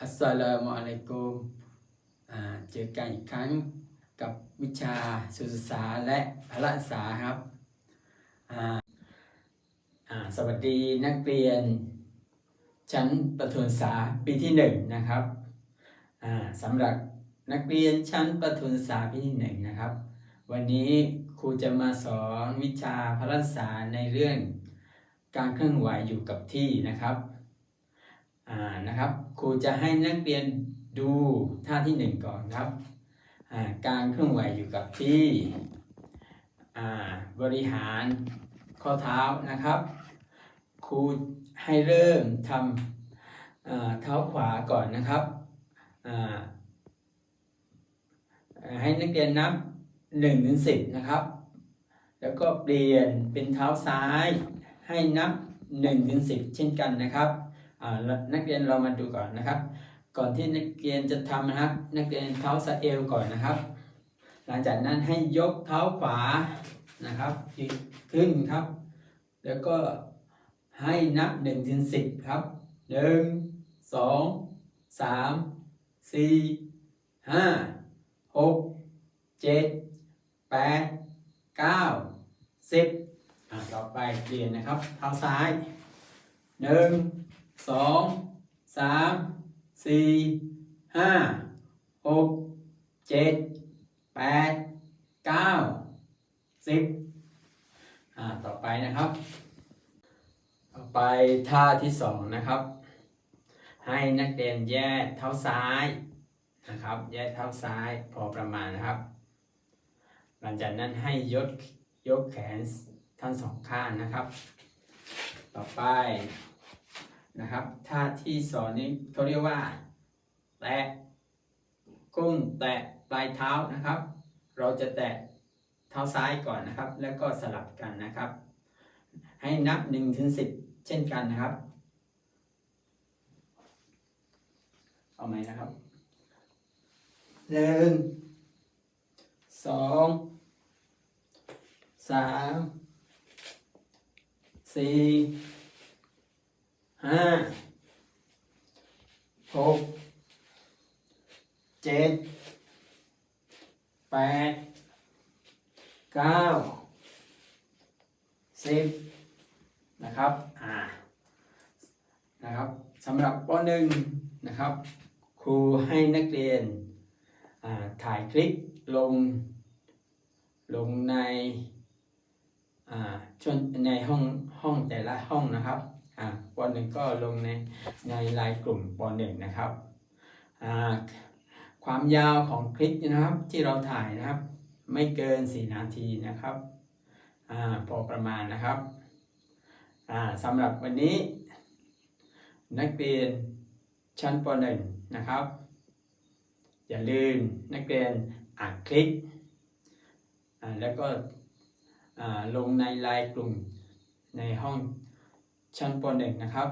อัสสลามุอะลัยกุมเจอกันอีกครั้งกับวิชาสุขศึกษาและพละศึกษาครับสวัสดีนักเรียน ชั้นประถมศึกษาปีที่หนึ่งนะครับสำหรับนักเรียนชั้นประถมศึกษาปีที่หนึ่งนะครับ วันนี้ครูจะมาสอนวิชาพละศึกษาในเรื่องการเคลื่อนไหวอยู่กับที่นะครับ อ่านะครับ ครูจะให้นักเรียนดูท่าที่หนึ่งก่อนครับอ่าการเคลื่อนไหวอยู่กับที่อ่าบริหารข้อเท้านะครับ ครูให้เริ่มทำเท้าขวาก่อนนะครับให้นักเรียนนับ1นถึงสินะครับ แล้วก็เปลี่ยนเป็นเท้าซ้ายให้นับ1นถึงสิเช่นกันนะครับ นักเรียนเรามาดูก่อนนะครับ ก่อนที่นักเรียนจะทำนะครับ นักเรียนเท้าสะเอวก่อนนะครับ หลังจากนั้นให้ยกเท้าขวานะครับขึ้นครับ แล้วก็ให้นับ1นถึงสิครับหนึ่งสองสามสี่ห้าหกเจ็ดแปดเก้าสิบอ่าต่อไปเปลี่ยนนะครับ เท้าซ้ายหนึ่ง สองสามสี่ห้าหกเจ็ดแปดเก้าสิบอ่าต่อไปนะครับ ต่อไปท่าที่สองนะครับ ให้นักเรียนแยกเท้าซ้ายนะครับ แยกเท้าซ้ายพอประมาณนะครับ หลังจากนั้นให้ยกยกแขนทั้งสองข้างนะครับ ต่อไป นะครับท่าที่สอนนี้เขาเรียกว่า แตะกุ้งแตะปลายเท้านะครับ เราจะแตะเท้าซ้ายก่อนนะครับ แล้วก็สลับกันนะครับ ให้นับ1นถึงสิเช่นกันนะครับ เอาไหมนะครับหนึ่งสองสามสี่ ห้าหกเจ็ดแปดเก้าสิบนะครับ อ่า นะครับสำหรับปหนึ่งนะครับ ครูให้นักเรียนถ่ายคลิปลง ลงในช่วงในห้องห้องแต่ละห้องนะครับ หนึ่งก็ลงในในไลน์กลุ่มปหนึ่งนะครับ ความยาวของคลิปนะครับที่เราถ่ายนะครับ ไม่เกิน 4 นาทีนะครับอพอประมาณนะครับสำหรับวันนี้ นักเรียนชั้นปหนึ่งนะครับ อย่าลืมนักเรียนอ่านคลิปแล้วก็ลงในไลน์กลุ่มในห้อง ชั้นป .1 นะครับ